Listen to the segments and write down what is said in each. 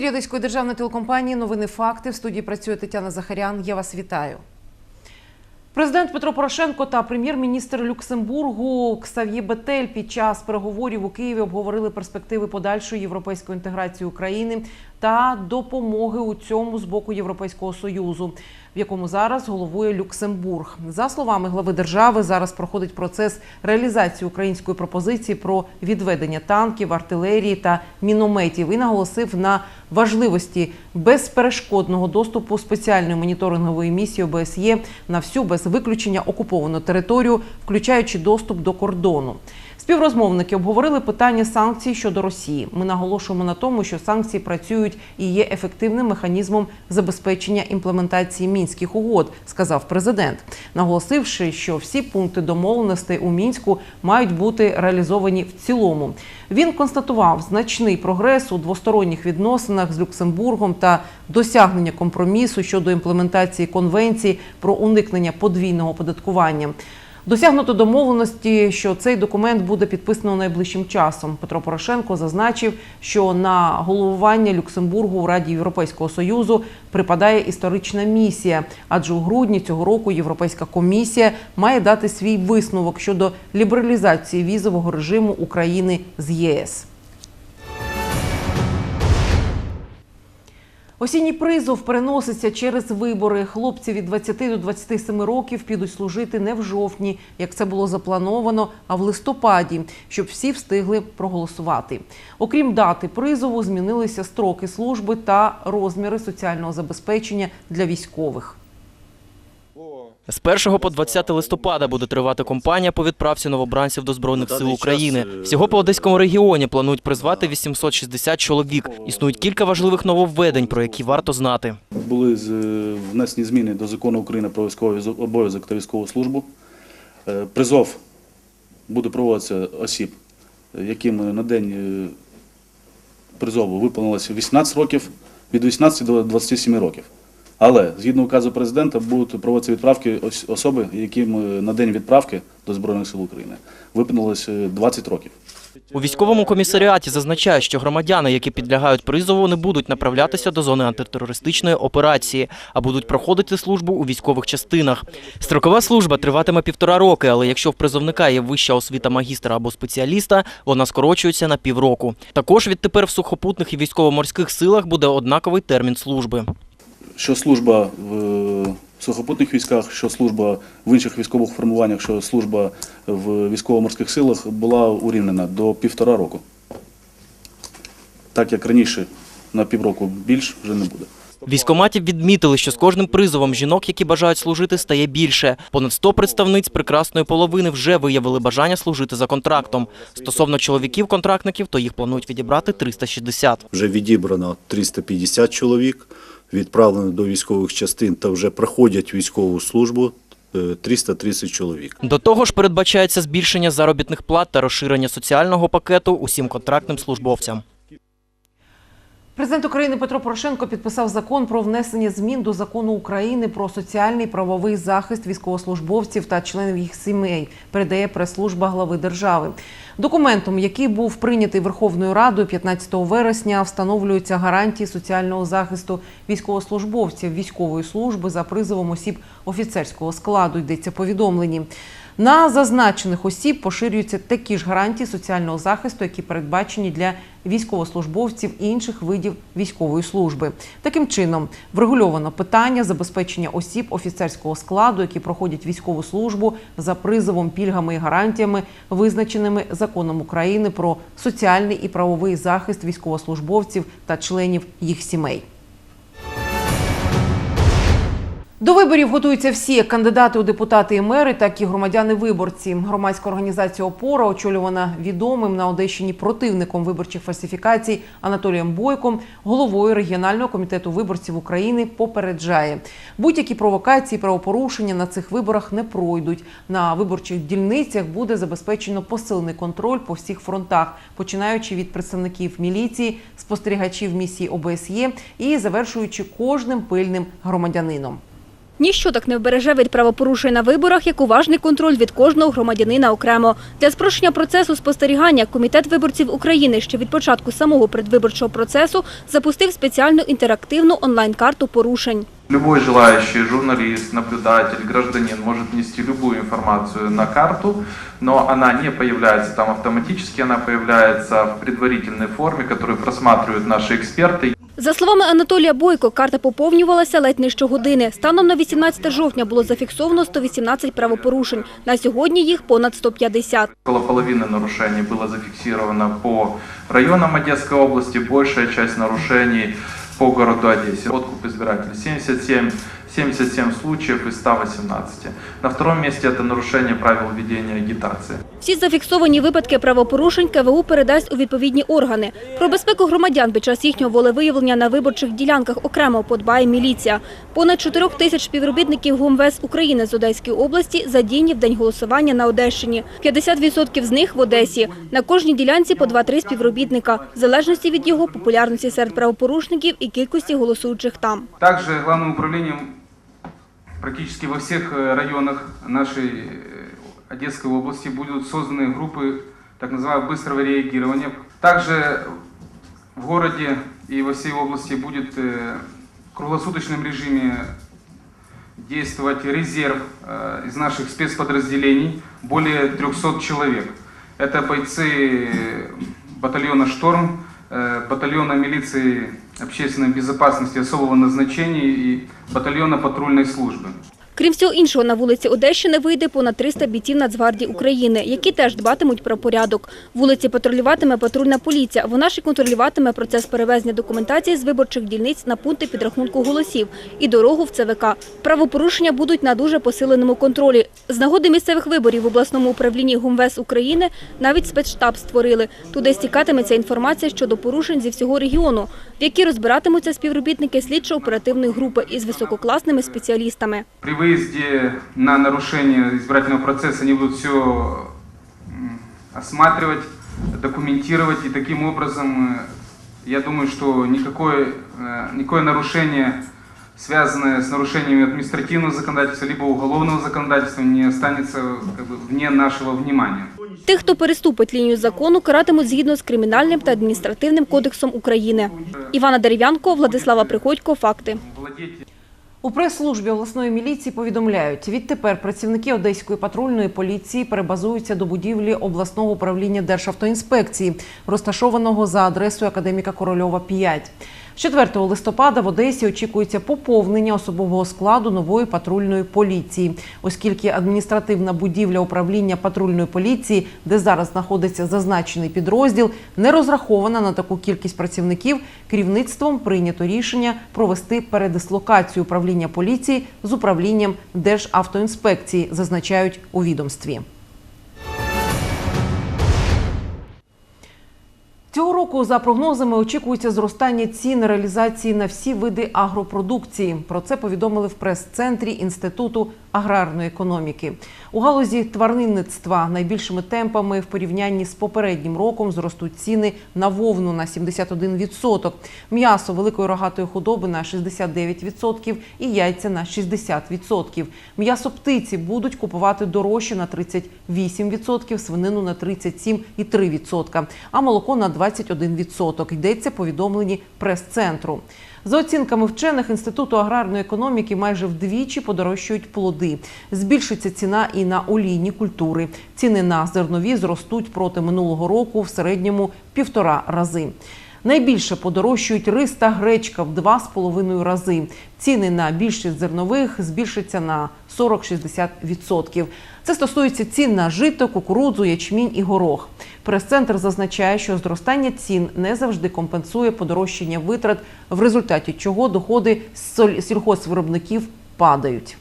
ефірі Одеської державної телекомпанії Новини Факти. В студії працює Тетяна Захарян. Я вас вітаю. Президент Петро Порошенко та прем'єр-міністр Люксембургу Ксав'є Бетель під час переговорів у Києві обговорили перспективи подальшої європейської інтеграції України та допомоги у цьому з боку Європейського союзу, в якому зараз головує Люксембург. За словами глави держави, зараз проходить процес реалізації української пропозиції про відведення танків, артилерії та мінометів і наголосив на важливості безперешкодного доступу спеціальної моніторингової місії ОБСЄ на всю без виключення окуповану територію, включаючи доступ до кордону. Співрозмовники обговорили питання санкцій щодо Росії. Ми наголошуємо на тому, що санкції працюють і є ефективним механізмом забезпечення імплементації мінських угод, сказав президент, наголосивши, що всі пункти домовленостей у мінську мають бути реалізовані в цілому. Він констатував значний прогрес у двосторонніх відносинах з Люксембургом та досягнення компромісу щодо імплементації конвенції про уникнення подвійного оподаткування. Досягнуто домовленості, що цей документ буде підписано найближчим часом. Петро Порошенко зазначив, що на головування Люксембургу у Раді Європейського союзу припадає історична місія, адже у грудні цього року Європейська комісія має дати свій висновок щодо лібералізації візового режиму України з ЄС. Осінній призов переноситься через вибори. Хлопці від 20 до 27 років підуть служити не в жовтні, як це було заплановано, а в листопаді, щоб всі встигли проголосувати. Окрім дати призову, змінилися строки служби та розміри соціального забезпечення для військових. З 1 по 20 листопада буде тривати кампанія по відправці новобранців до збройних сил України. е, Всього по одеському регіоні планують призвати 860 чоловік. Існують кілька важливих нововведень, про які варто знати. Були е, внесені зміни до закону України про військовий обов'язок та військову службу. Е, Призов буде проводитися осіб, яким на день призову виповнилося 18 років, від 18 до 27 років. Але згідно указу президента будуть проводитися відправки ос- особи, яким е, на день відправки до Збройних сил України виповнилося 20 років. У військовому комісаріаті зазначають, що громадяни, які підлягають призову, не будуть направлятися до зони антитерористичної операції, а будуть проходити службу у військових частинах. Строкова служба триватиме півтора роки, але якщо в призовника є вища освіта магістра або спеціаліста, вона скорочується на півроку. Також відтепер в сухопутних і військово-морських силах буде однаковий термін служби. Що служба в сухопутних військах, що служба в інших військових формуваннях, що служба в військово-морських силах була урівнена до півтора року. Так як раніше на півроку більш вже не буде. Військоматів відмітили, що з кожним призовом жінок, які бажають служити, стає більше. Понад 100 представниць прекрасної половини вже виявили бажання служити за контрактом. Стосовно чоловіків-контрактників, то їх планують відібрати 360. Вже відібрано 350 чоловік, відправлено до військових частин та вже проходять військову службу е, 330 чоловік. До того ж, передбачається збільшення заробітних плат та розширення соціального пакету усім контрактним службовцям. Президент України Петро Порошенко підписав закон про внесення змін до закону України про соціальний правовий захист військовослужбовців та членів їх сімей. Передає прес-служба глави держави. Документом, який був прийнятий Верховною Радою 15 вересня, встановлюються гарантії соціального захисту військовослужбовців військової служби за призовом осіб офіцерського складу. Йдеться повідомлені. На зазначених осіб поширюються такі ж гарантії соціального захисту, які передбачені для військовослужбовців інших видів військової служби. Таким чином врегульовано питання забезпечення осіб офіцерського складу, які проходять військову службу за призовом, пільгами і гарантіями, визначеними законом України про соціальний і правовий захист військовослужбовців та членів їх сімей. До виборів готуються всі кандидати у депутати і мери, так і громадяни-виборці. Громадська організація Опора, очолювана відомим на Одещині противником виборчих фальсифікацій Анатолієм Бойком, головою регіонального комітету виборців України, попереджає, будь-які провокації, правопорушення на цих виборах не пройдуть. На виборчих дільницях буде забезпечено посилений контроль по всіх фронтах, починаючи від представників міліції, спостерігачів місії ОБСЄ і завершуючи кожним пильним громадянином. Ніщо так не вбереже від правопорушень на виборах, як уважний контроль від кожного громадянина окремо. Для спрощення процесу спостерігання Комітет виборців України ще від початку самого предвиборчого процесу запустив спеціальну інтерактивну онлайн-карту порушень. Любой желающий журналист, наблюдатель, гражданин может внести любую информацию на карту, но она не появляется там автоматически, она появляется в предварительной форме, которую просматривают наши эксперты. За словами Анатолія Бойко, карта поповнювалася ледь не щогодини. Станом на 18 жовтня було зафіксовано 118 правопорушень. На сьогодні їх понад 150. Около половины нарушений было зафиксировано по районам Одесской области, большая часть нарушений по городу Одессе. Откуп избирателей 77, 77 случаев из 118. На втором месте это нарушение правил ведения агитации. Всі зафіксовані випадки правопорушень КВУ передасть у відповідні органи. Про безпеку громадян під час їхнього волевиявлення на виборчих ділянках окремо подбає міліція. Понад 4 тисяч співробітників ГУМВС України з Одеської області задіяні в день голосування на Одещині. 50% з них в Одесі. На кожній ділянці по 2-3 співробітника, в залежності від його популярності серед правопорушників і кількості голосуючих там. Также главным управлением практически во всех э, районах нашей э, Одесской области будут созданы группы так называемого быстрого реагирования. Также в городе и во всей области будет э, в круглосуточном режиме действовать резерв из наших спецподразделений, более 300 человек. Это бойцы батальона «Шторм», батальона милиции общественной безопасности особого назначения и батальона патрульной службы. Крім всього іншого, на вулиці Одещини вийде понад 300 бійців Нацгвардії України, які теж дбатимуть про порядок. Вулиці патрулюватиме патрульна поліція. Вона ж і контролюватиме процес перевезення документації з виборчих дільниць на пункти підрахунку голосів і дорогу в ЦВК. Правопорушення будуть на дуже посиленому контролі. З нагоди місцевих виборів в обласному управлінні ГУМВС України навіть спецштаб створили. Туди стікатиметься інформація щодо порушень зі всього регіону, в які розбиратимуться співробітники слідчо-оперативної групи із висококласними спеціалістами При выезде на нарушение избирательного процесса они будут все осматривать, документировать, и таким образом, э, я думаю, что никакое, э, никакое нарушение, связанное с нарушениями административного законодательства либо уголовного законодательства, не останется как бы, вне нашего внимания. Тих, хто переступить лінію закону, каратимуть згідно з Кримінальним та адміністративним кодексом України. Івана Дерев'янко, Владислава Приходько. Факти. У прес-службі обласної міліції повідомляють, відтепер працівники Одеської патрульної поліції перебазуються до будівлі обласного управління Державтоінспекції, розташованого за адресою Академіка Корольова 5. З 4 листопада в Одесі очікується поповнення особового складу нової патрульної поліції, оскільки адміністративна будівля управління патрульної поліції, де зараз знаходиться зазначений підрозділ, не розрахована на таку кількість працівників. Керівництвом прийнято рішення провести передислокацію управління поліції з управлінням Державтоінспекції, зазначають у відомстві. Цього року, за прогнозами, очікується зростання цін реалізації на всі види агропродукції. Про це повідомили в прес-центрі Інституту аграрної економіки. У галузі тваринництва найбільшими темпами в порівнянні з попереднім роком зростуть ціни на вовну на 71%, м'ясо великої рогатої худоби на 69% і яйця на 60%. М'ясо птиці будуть купувати дорожче на 38%, свинину на 37,3%, а молоко на 21%. Йдеться повідомлені прес-центру. За оцінками вчених Інституту аграрної економіки, майже вдвічі подорожчують плоди. Збільшиться ціна і на олійні культури. Ціни на зернові зростуть проти минулого року в середньому півтора рази. Найбільше подорожчують рис та гречка в два з половиною рази. Ціни на більшість зернових збільшаться на 40-60%. Це стосується цін на жито, кукурудзу, ячмінь і горох. Прес-центр зазначає, що зростання цін не завжди компенсує подорожчання витрат, в результаті чого доходи соль- сільхозвиробників падають.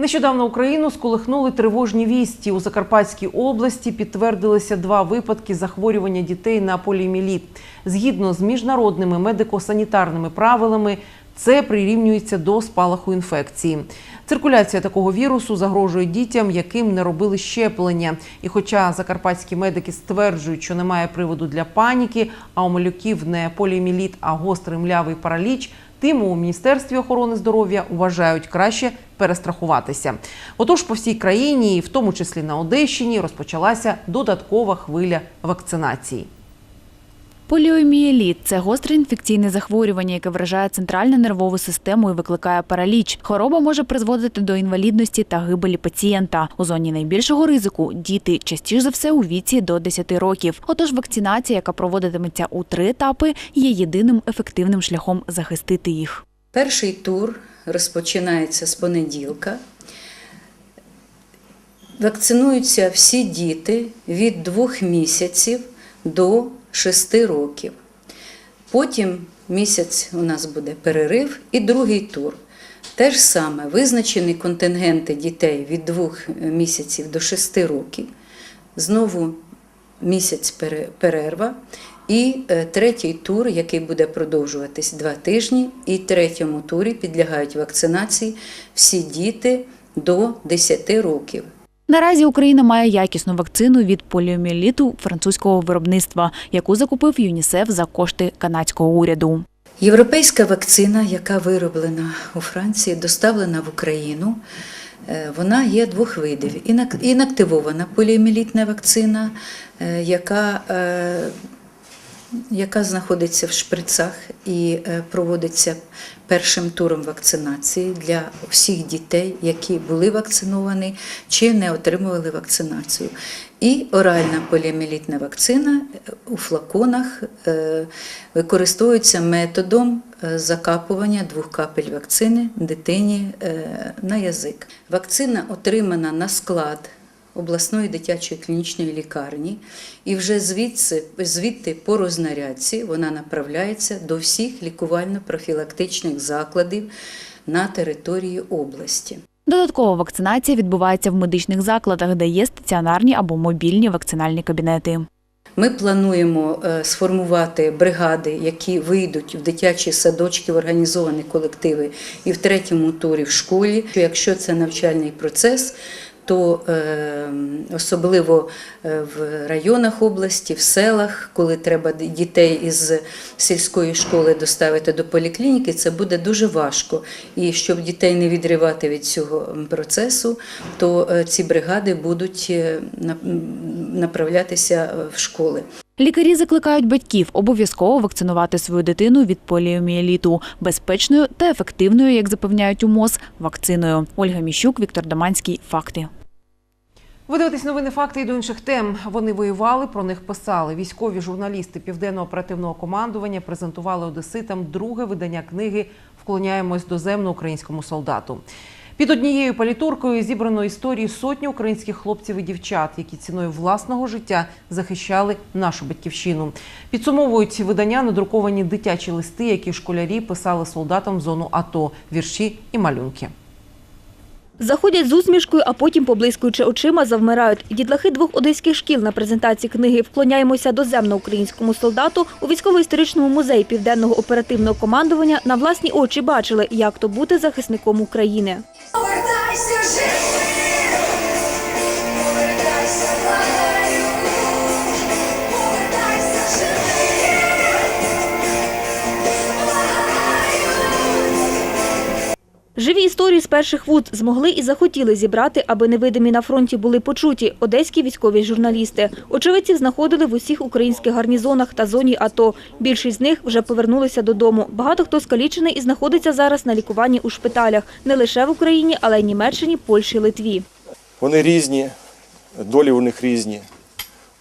Нещодавно Україну сколихнули тривожні вісті. У Закарпатській області підтвердилися два випадки захворювання дітей на поліоміеліт. Згідно з міжнародними медико-санітарними правилами, це прирівнюється до спалаху інфекції. Циркуляція такого вірусу загрожує дітям, яким не робили щеплення. І хоча закарпатські медики стверджують, що немає приводу для паніки, а у малюків не поліоміеліт, а гострий млявий параліч, тим у Міністерстві охорони здоров'я вважають краще перестрахуватися. Отож, по всій країні, і в тому числі на Одещині, розпочалася додаткова хвиля вакцинації. Поліомієліт – це гостре інфекційне захворювання, яке вражає центральну нервову систему і викликає параліч. Хвороба може призводити до інвалідності та гибелі пацієнта. У зоні найбільшого ризику діти частіше за все у віці до 10 років. Отож, вакцинація, яка проводитиметься у три етапи, є єдиним ефективним шляхом захистити їх. Перший тур розпочинається з понеділка. Вакцинуються всі діти від 2 місяців до 6 років. Потім місяць у нас буде перерив і другий тур. Те ж саме визначені контингенти дітей від 2 місяців до 6 років. Знову місяць перерва. І е, третій тур, який буде продовжуватись два тижні, і третьому турі підлягають вакцинації всі діти до 10 років. Наразі Україна має якісну вакцину від поліомієліту французького виробництва, яку закупив ЮНІСЕФ за кошти канадського уряду. Європейська вакцина, яка вироблена у Франції, доставлена в Україну. е, Вона є двох видів: Інак- інактивована поліоміелітна вакцина, е, яка, яка знаходиться в шприцах і е, проводиться першим туром вакцинації для всіх дітей, які були вакциновані чи не отримували вакцинацію. І оральна поліоміелітна вакцина е, у флаконах е, використовується методом закапування двох капель вакцини дитині на язик. Вакцина отримана на склад обласної дитячої клінічної лікарні, і вже звідси, звідти по рознарядці вона направляється до всіх лікувально-профілактичних закладів на території області. Додаткова вакцинація відбувається в медичних закладах, де є стаціонарні або мобільні вакцинальні кабінети. Ми плануємо е, сформувати бригади, які вийдуть в дитячі садочки, в організовані колективи і в третьому турі в школі. Якщо це навчальний процес, то е, особливо е, в районах області, в селах, коли треба дітей із сільської школи доставити до поліклініки, це буде дуже важко. І щоб дітей не відривати від цього процесу, то е, ці бригади будуть направлятися в школи. Лікарі закликають батьків обов'язково вакцинувати свою дитину від поліомієліту безпечною та ефективною, як запевняють у МОЗ, вакциною. Ольга Міщук, Віктор Даманський. Факти. Ви дивитесь новини факти і до інших тем. Вони воювали, про них писали. Військові журналісти південного оперативного командування презентували одеситам друге видання книги Вклоняємось до земно українському солдату. Під однією палітуркою зібрано історії сотні українських хлопців і дівчат, які ціною власного життя захищали нашу батьківщину. Підсумовують видання надруковані дитячі листи, які школярі писали солдатам в зону АТО, вірші і малюнки. Заходять з усмішкою, а потім, поблискуючи очима, завмирають. Дітлахи двох одеських шкіл на презентації книги «Вклоняємося до земно-українському солдату» у військово-історичному музеї Південного оперативного командування на власні очі бачили, як то бути захисником України. Повертайся живим, Живі історії з перших вуд змогли і захотіли зібрати, аби невидимі на фронті були почуті одеські військові журналісти. Очевидців знаходили в усіх українських гарнізонах та зоні АТО. Більшість з них вже повернулися додому. Багато хто скалічений і знаходиться зараз на лікуванні у шпиталях не лише в Україні, але й Німеччині, Польщі, Литві. Вони різні, долі у них різні.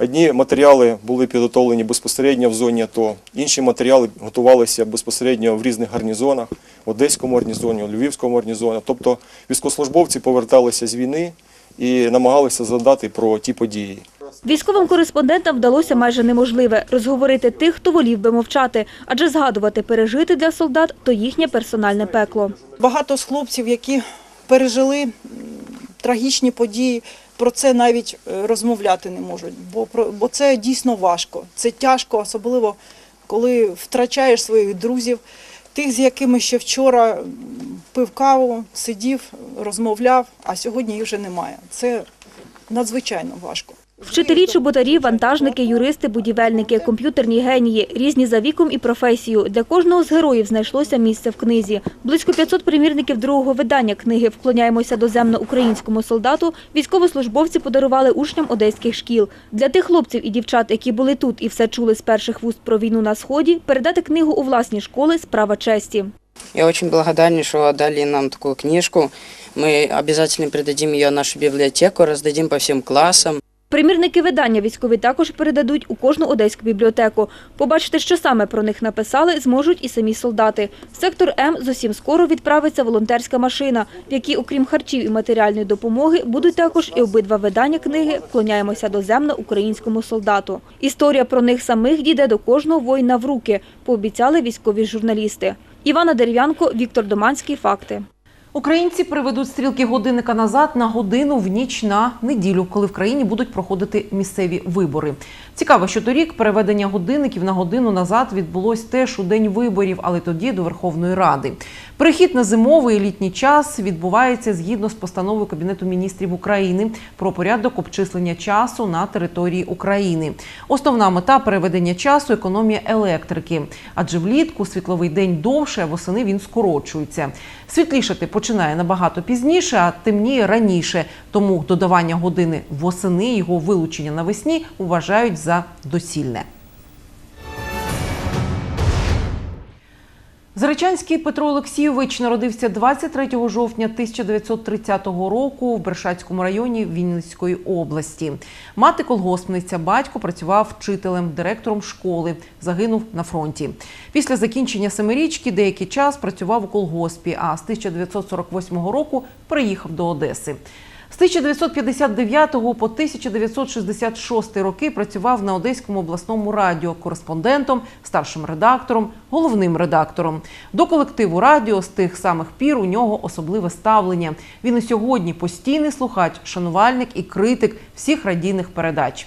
Одні матеріали були підготовлені безпосередньо в зоні АТО, інші матеріали готувалися безпосередньо в різних гарнізонах, в Одеському гарнізоні, у Львівському гарнізоні. Тобто військовослужбовці поверталися з війни і намагалися згадати про ті події. Військовим кореспондентам вдалося майже неможливе – розговорити тих, хто волів би мовчати. Адже згадувати пережити для солдат – то їхнє персональне пекло. Багато з хлопців, які пережили трагічні події, про це навіть е, розмовляти не можуть, бо, бо це дійсно важко. Це тяжко, особливо коли втрачаєш своїх друзів, тих, з якими ще вчора пив каву, сидів, розмовляв, а сьогодні їх вже немає. Це надзвичайно важко. Вчителі, чоботарі, вантажники, юристи, будівельники, комп'ютерні генії, різні за віком і професією. Для кожного з героїв знайшлося місце в книзі. Близько 500 примірників другого видання книги «Вклоняємося доземно українському солдату» військовослужбовці подарували учням одеських шкіл. Для тих хлопців і дівчат, які були тут і все чули з перших вуст про війну на Сході, передати книгу у власні школи – справа честі. Я очень благодарен, что отдали нам такую книжку. Мы обязательно передадим ее нашу библиотеку, раздадим по всем классам. Примірники видання військові також передадуть у кожну одеську бібліотеку. Побачити, що саме про них написали, зможуть і самі солдати. В сектор М зовсім скоро відправиться волонтерська машина, в якій, окрім харчів і матеріальної допомоги, будуть також і обидва видання книги «Вклоняємося доземно українському солдату». Історія про них самих дійде до кожного воїна в руки, пообіцяли військові журналісти. Івана Дерев'янко, Віктор Доманський. Факти. Українці приведуть стрілки годинника назад на годину в ніч на неділю, коли в країні будуть проходити місцеві вибори. Цікаво, що торік переведення годинників на годину назад відбулось теж у день виборів, але тоді до Верховної Ради. Перехід на зимовий і літній час відбувається згідно з постановою Кабінету міністрів України про порядок обчислення часу на території України. Основна мета переведення часу економія електрики, адже влітку світловий день довше, а восени він скорочується. Світлішати починає набагато пізніше, а темніє раніше. Тому додавання години восени, його вилучення навесні вважають за доцільне. Заречанський Петро Олексійович народився 23 жовтня 1930 року в Бершацькому районі Вінницької області. Мати колгоспниця, батько працював вчителем, директором школи, загинув на фронті. Після закінчення семирічки деякий час працював у колгоспі, а з 1948 року приїхав до Одеси. З 1959 по 1966 роки працював на Одеському обласному радіо кореспондентом, старшим редактором, головним редактором. До колективу радіо з тих самих пір у нього особливе ставлення. Він і сьогодні постійний слухач, шанувальник і критик всіх радійних передач.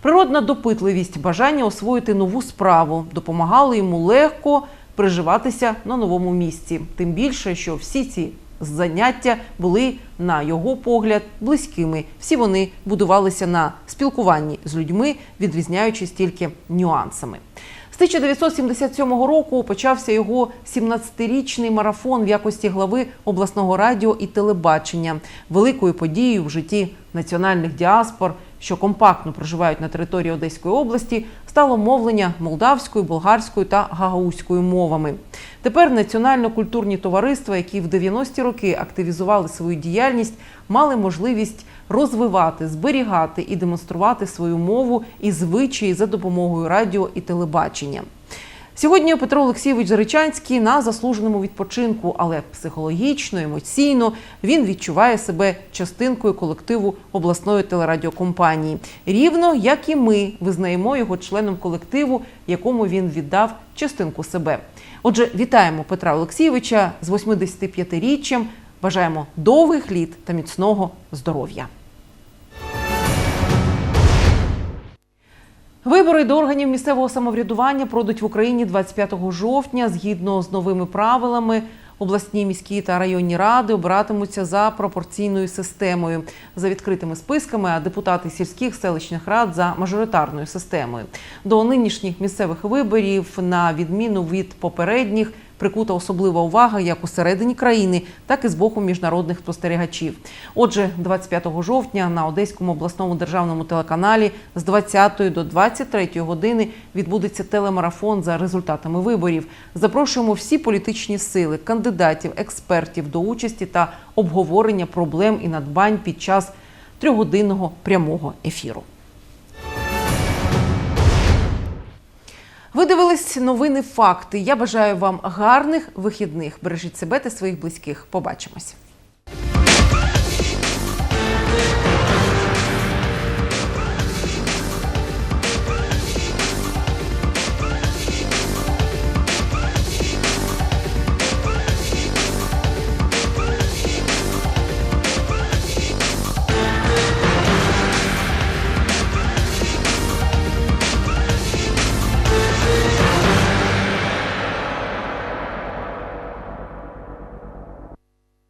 Природна допитливість, бажання освоїти нову справу допомагали йому легко приживатися на новому місці. Тим більше, що всі ці заняття були, на його погляд, близькими. Всі вони будувалися на спілкуванні з людьми, відрізняючись тільки нюансами. З 1977 року почався його 17-річний марафон в якості глави обласного радіо і телебачення, великою подією в житті національних діаспор, що компактно проживають на території Одеської області, стало мовлення молдавською, болгарською та гагаузькою мовами. Тепер національно-культурні товариства, які в 90-ті роки активізували свою діяльність, мали можливість розвивати, зберігати і демонструвати свою мову і звичаї за допомогою радіо і телебачення. Сьогодні Петро Олексійович Заричанський на заслуженому відпочинку, але психологічно, емоційно він відчуває себе частинкою колективу обласної телерадіокомпанії. Рівно як і ми визнаємо його членом колективу, якому він віддав частинку себе. Отже, вітаємо Петра Олексійовича з 85-річчям. Бажаємо довгих літ та міцного здоров'я. Вибори до органів місцевого самоврядування пройдуть в Україні 25 жовтня. Згідно з новими правилами, обласні міські та районні ради обиратимуться за пропорційною системою за відкритими списками, а депутати сільських селищних рад за мажоритарною системою. До нинішніх місцевих виборів, на відміну від попередніх, прикута особлива увага як усередині країни, так і з боку міжнародних спостерігачів. Отже, 25 жовтня на Одеському обласному державному телеканалі з 20 до 23 години відбудеться телемарафон за результатами виборів. Запрошуємо всі політичні сили, кандидатів, експертів до участі та обговорення проблем і надбань під час трьохгодинного прямого ефіру. Ви дивились новини факти. Я бажаю вам гарних вихідних. Бережіть себе та своїх близьких. Побачимось.